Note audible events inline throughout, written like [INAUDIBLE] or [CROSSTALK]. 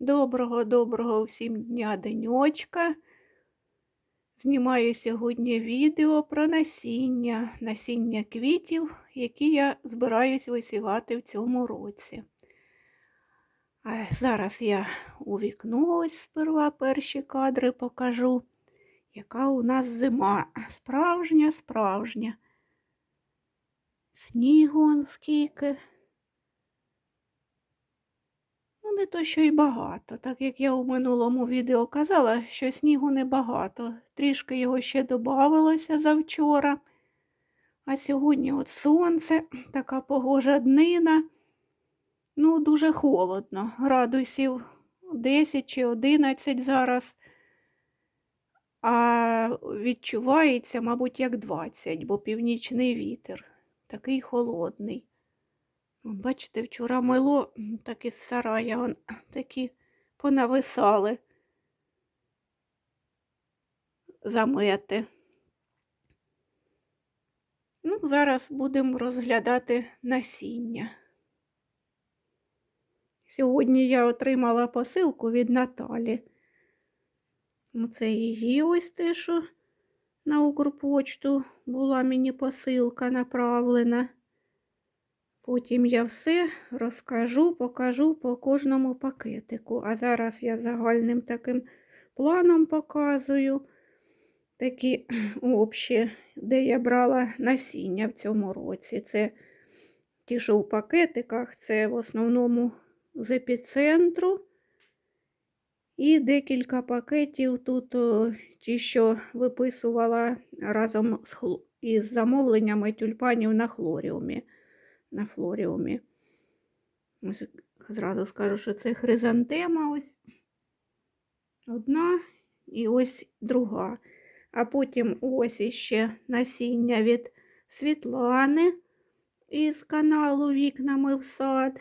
Доброго, доброго всім дня денечка. Знімаю сьогодні відео про насіння, насіння квітів, які я збираюсь висівати в цьому році. А зараз я у вікно ось сперва перші кадри покажу, яка у нас зима. Справжня, справжня. Снігу он скільки. Ну, не то, що й багато, так як я у минулому відео казала, що снігу небагато. Трішки його ще додавалося завчора. А сьогодні от сонце, [CLEARS THROAT] така погожа днина. Ну, дуже холодно. Градусів 10 чи 11 зараз. А відчувається, мабуть, як 20, бо північний вітер. Такий холодний. Бачите, вчора мило так із сарая вон, [CLEARS THROAT] такі понависали замети. Ну, зараз будемо розглядати насіння. Сьогодні я отримала посилку від Наталі. Це її ось те, що на Укрпочту була мені посилка направлена. Потім я все розкажу, покажу по кожному пакетику. А зараз я загальним таким планом показую такі [CLEARS THROAT] общі, де я брала насіння в цьому році. Це ті, що у пакетиках, це в основному з епіцентру. І декілька пакетів тут ті, що виписувала разом з із замовленнями тюльпанів на хлоріумі на флоріумі. Ось зразу скажу, що це хризантема ось одна і ось друга. А потім ось іще насіння від Світлани із каналу Вікнами в сад.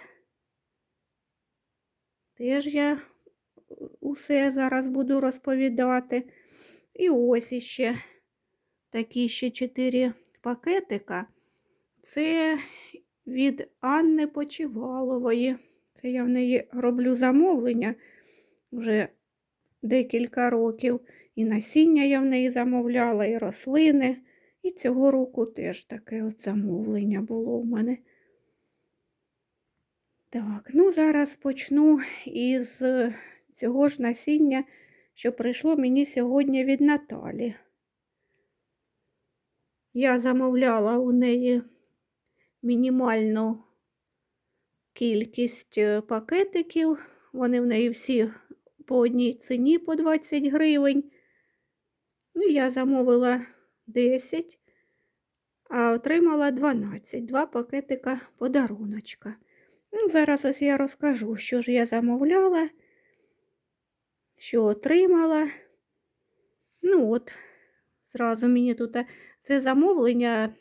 Теж я усе зараз буду розповідати. І ось іще такі ще чотири пакетика. Це від Анни Почивалової. Це я в неї роблю замовлення вже декілька років. І насіння я в неї замовляла, і рослини. І цього року теж таке от замовлення було в мене. Так, ну зараз почну із цього ж насіння, що прийшло мені сьогодні від Наталі. Я замовляла у неї мінімальну кількість е, пакетиків. Вони в неї всі по одній ціні по 20 гривень. Ну, я замовила 10, а отримала 12, два пакетика подаруночка. Ну, зараз ось я розкажу, що ж я замовляла, що отримала. Ну от, зразу мені тут е, це замовлення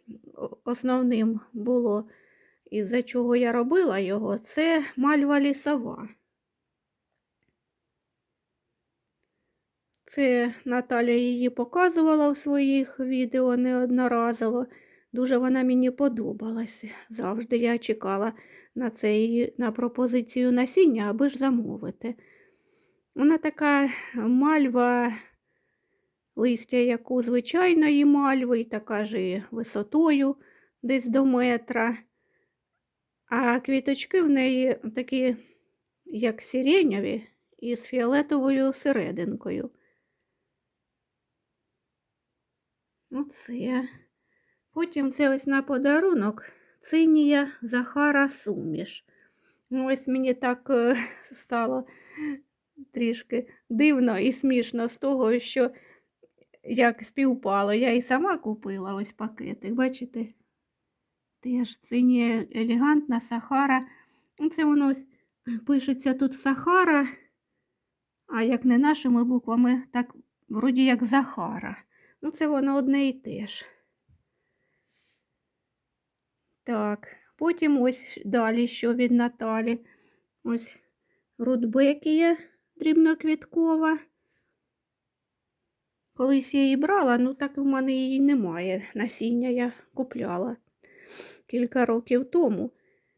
основним було, із-за чого я робила його, це мальва лісова. Це Наталя її показувала в своїх відео неодноразово. Дуже вона мені подобалась. Завжди я чекала на це на пропозицію насіння, аби ж замовити. Вона така мальва, листя, як у звичайної мальви, така ж висотою десь до метра. А квіточки в неї такі, як сиренєві, із фіолетовою серединкою. Оце. Потім це ось на подарунок цинія Захара Суміш. Ну, ось мені так е, стало трішки дивно і смішно з того, що як співпало. Я і сама купила ось пакетик, бачите? Теж цинія елегантна Сахара. Ну, Це воно ось пишеться тут Сахара, а як не нашими буквами, так вроді як Захара. Ну, це воно одне і те ж. Так, потім ось далі, що від Наталі. Ось рудбекія дрібноквіткова. Колись я її брала, ну так в мене її немає. Насіння я купляла кілька років тому.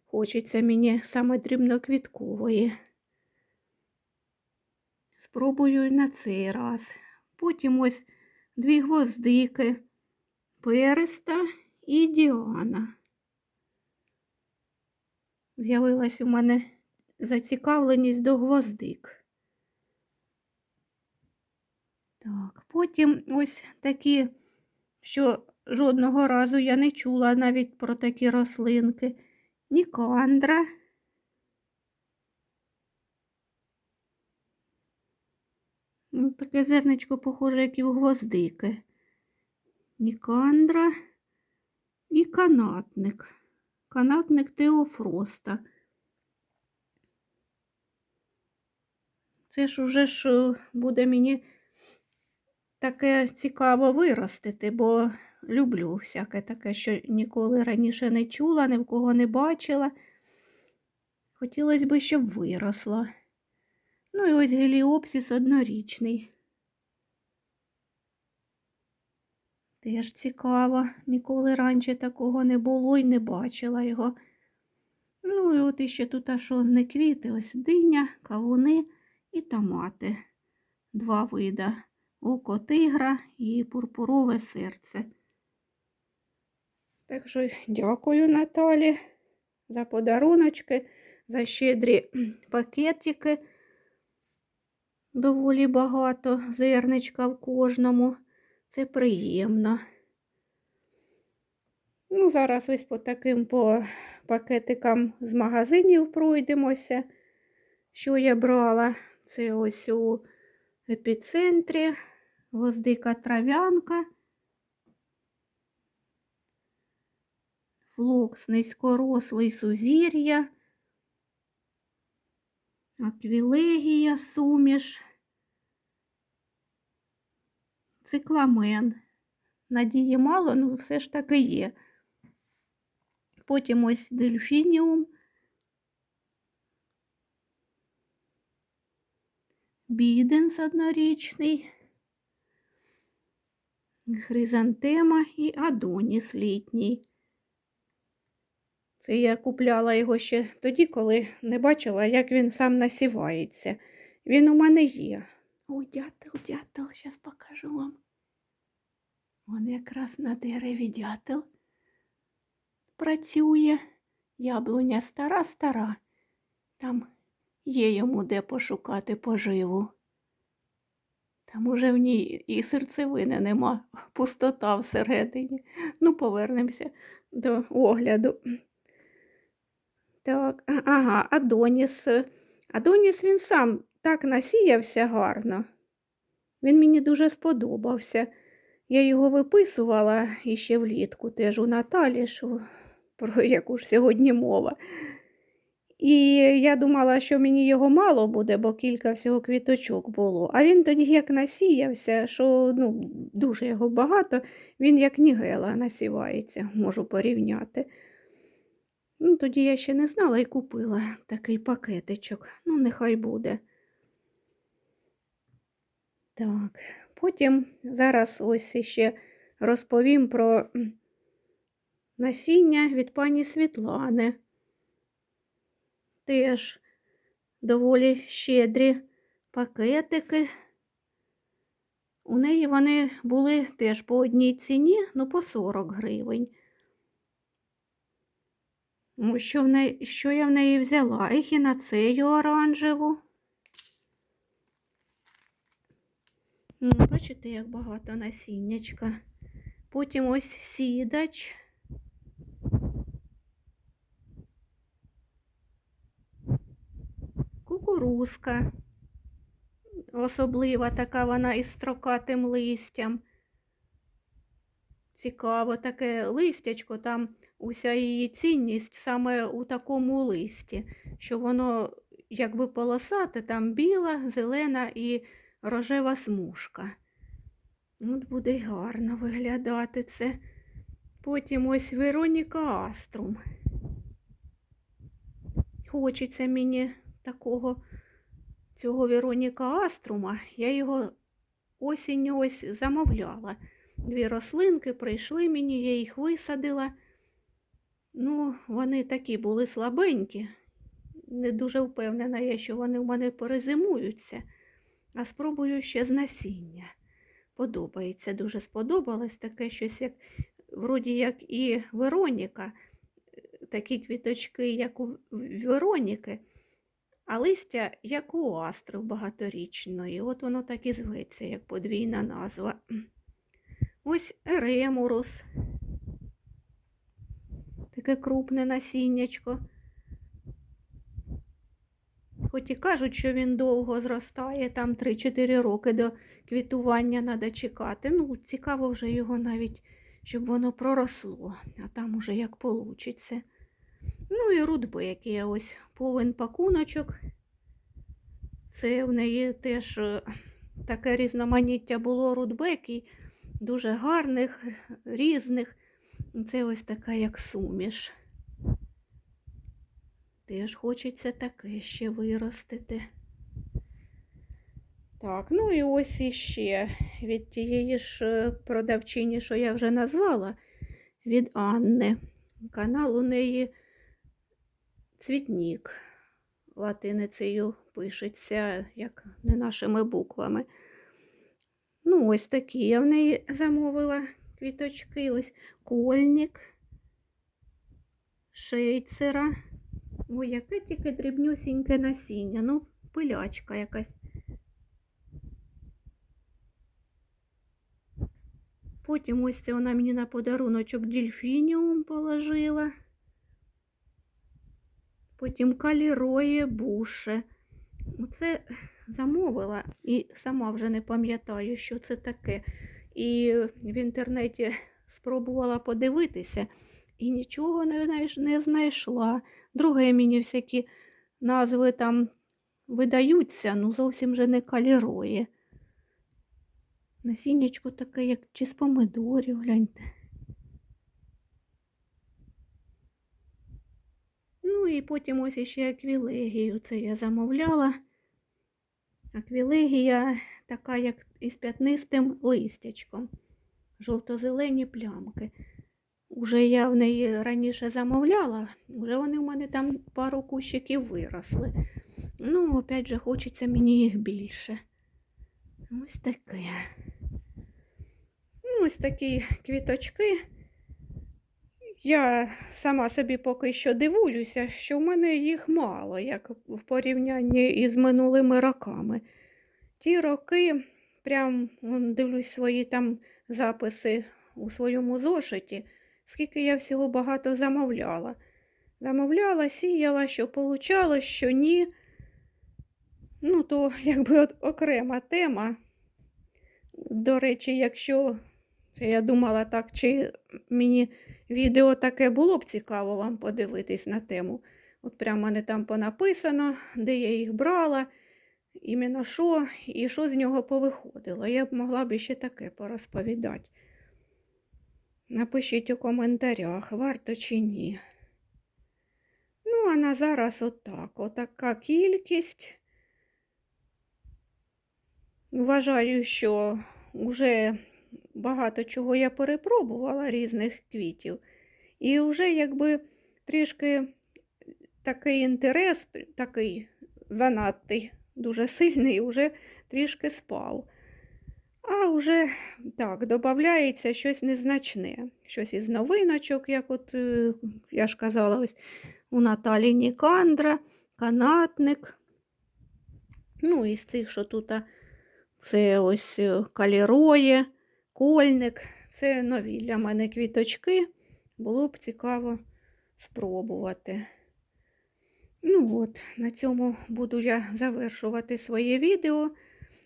Хочеться мені саме дрібноквіткової. Спробую на цей раз. Потім ось дві гвоздики, переста і Діана. З'явилась у мене зацікавленість до гвоздик. Так, потім ось такі, що жодного разу я не чула навіть про такі рослинки. Нікандра. Ну, Таке зерничко похоже, як і у гвоздики. Нікандра і канатник. Канатник Теофроста. Це ж уже ж е, буде мені таке цікаво виростити, бо люблю всяке таке, що ніколи раніше не чула, ні в кого не бачила. Хотілося б, щоб виросла. Ну і ось геліопсис однорічний. Теж цікаво, ніколи раніше такого не було і не бачила його. Ну і от іще тут а що не квіти, ось диня, кавуни і томати. Два вида око тигра і пурпурове серце. Так що дякую Наталі за подаруночки, за щедрі пакетики. Доволі багато зерничка в кожному. Це приємно. Ну, зараз ось по таким по пакетикам з магазинів пройдемося. Що я брала? Це ось у епіцентрі, гвоздика трав'янка, флокс низькорослий сузір'я, аквілегія суміш, цикламен. Надії мало, ну все ж таки є. Потім ось дельфініум. Біденс однорічний, хризантема і Адоніс літній. Це я купляла його ще тоді, коли не бачила, як він сам насівається. Він у мене є. О, дятел, дятел, зараз покажу вам. Вон якраз на дереві дятел працює. Яблуня стара, стара. Там є йому де пошукати поживу. Там уже в ній і серцевини нема, пустота всередині. Ну, повернемося до огляду. Так, ага, Адоніс. Адоніс він сам так насіявся гарно. Він мені дуже сподобався. Я його виписувала іще влітку теж у Наталі, що, про яку ж сьогодні мова. І я думала, що мені його мало буде, бо кілька всього квіточок було. А він тоді як насіявся, що ну, дуже його багато, він як нігела насівається, можу порівняти. Ну, Тоді я ще не знала і купила такий пакетичок. Ну, нехай буде. Так, потім зараз ось ще розповім про насіння від пані Світлани. Теж доволі щедрі пакетики. У неї вони були теж по одній ціні, ну по 40 гривень. Що, в неї, що я в неї взяла? Ехінацею оранжеву. Ну, Бачите, як багато насіннячка. Потім ось сідач. Кукурузка. Особлива така вона із строкатим листям. Цікаво, таке листячко, там уся її цінність саме у такому листі, що воно якби полосате, там біла, зелена і рожева смужка. От буде гарно виглядати це. Потім ось Вероніка Аструм. Хочеться мені такого цього Вероніка Аструма. Я його осінню ось замовляла. Дві рослинки прийшли мені, я їх висадила. Ну, вони такі були слабенькі. Не дуже впевнена я, що вони в мене перезимуються. А спробую ще з насіння. Подобається, дуже сподобалось таке щось, як вроді як і Вероніка, такі квіточки, як у Вероніки, а листя, як у Астри багаторічної. От воно так і зветься, як подвійна назва. Ось Еремурус. Таке крупне насіннячко. Хоч і кажуть, що він довго зростає, там 3-4 роки до квітування треба чекати. Ну, цікаво вже його навіть, щоб воно проросло, а там уже як получиться. Ну і рудбек є ось повен пакуночок. Це в неї теж е, таке різноманіття було рудбеків, дуже гарних, різних. Це ось така як суміш. Теж хочеться таке ще виростити. Так, ну і ось іще від тієї ж е, продавчині, що я вже назвала, від Анни. Канал у неї Цвітнік. Латиницею пишеться, як не нашими буквами. Ну, ось такі я в неї замовила квіточки. Ось кольник, шейцера. Ой, яке тільки дрібнюсіньке насіння. Ну, пилячка якась. Потім ось це вона мені на подаруночок дельфініум положила. Потім каліроє буше. Оце замовила і сама вже не пам'ятаю, що це таке. І в інтернеті спробувала подивитися і нічого не, знайш- не знайшла. Друге мені всякі назви там видаються, ну зовсім же не каліроє. Насіннячко таке, як чи з помидорів, гляньте. Ну і потім ось іще аквілегію. Це я замовляла. Аквілегія така, як із п'ятнистим листячком. Жовто-зелені плямки. Уже я в неї раніше замовляла, вже вони в мене там пару кущиків виросли. Ну, опять же, хочеться мені їх більше. Ось таке. Ну, ось такі квіточки. Я сама собі поки що дивуюся, що в мене їх мало, як в порівнянні із минулими роками. Ті роки, прям дивлюсь свої там записи у своєму зошиті, скільки я всього багато замовляла. Замовляла, сіяла, що получало, що ні. Ну, то якби от окрема тема. До речі, якщо я думала так, чи мені відео таке було б цікаво вам подивитись на тему. От прямо мене там понаписано, де я їх брала, іменно що і що з нього повиходило. Я б могла б ще таке порозповідати. Напишіть у коментарях, варто чи ні. Ну, а на зараз отак. Отака кількість. Вважаю, що вже багато чого я перепробувала різних квітів. І вже якби трішки такий інтерес, такий занадтий, дуже сильний, вже трішки спав. А вже так, додається щось незначне, щось із новиночок, як от е, я ж казала, ось у Наталі Нікандра, канатник. Ну, із цих, що тут це ось е, каліроє, кольник. Це нові для мене квіточки. Було б цікаво спробувати. Ну от, на цьому буду я завершувати своє відео.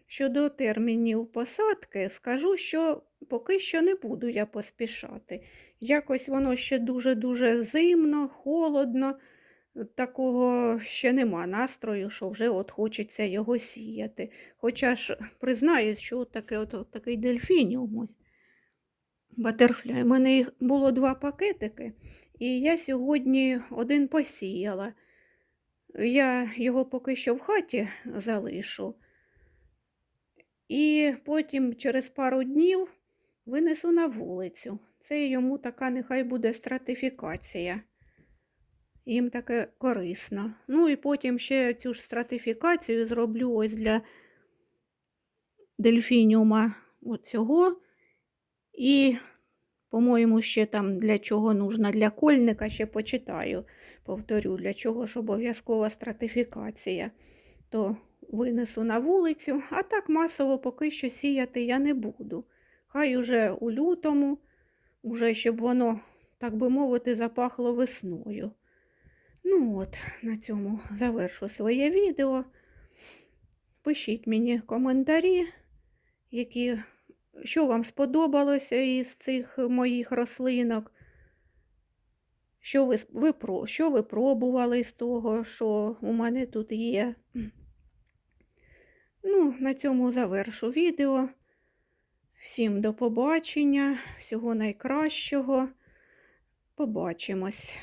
Щодо термінів посадки, скажу, що поки що не буду я поспішати. Якось воно ще дуже-дуже зимно, холодно, такого ще нема настрою, що вже от хочеться його сіяти. Хоча ж признаюсь, що таке, от, от такий дельфініум ось. Батерфляй. У мене їх було два пакетики, і я сьогодні один посіяла. Я його поки що в хаті залишу. І потім через пару днів винесу на вулицю. Це йому така нехай буде стратифікація. Їм таке корисно. Ну і потім ще цю ж стратифікацію зроблю ось для дельфініума оцього. І, по-моєму, ще там для чого нужно для кольника, ще почитаю, повторю, для чого ж обов'язкова стратифікація. То винесу на вулицю, а так масово поки що сіяти я не буду. Хай уже у лютому, уже щоб воно, так би мовити, запахло весною. Ну от, на цьому завершу своє відео. Пишіть мені коментарі, які, що вам сподобалося із цих моїх рослинок. Що ви, ви, що ви пробували з того, що у мене тут є. Ну, на цьому завершу відео. Всім до побачення, всього найкращого. Побачимось.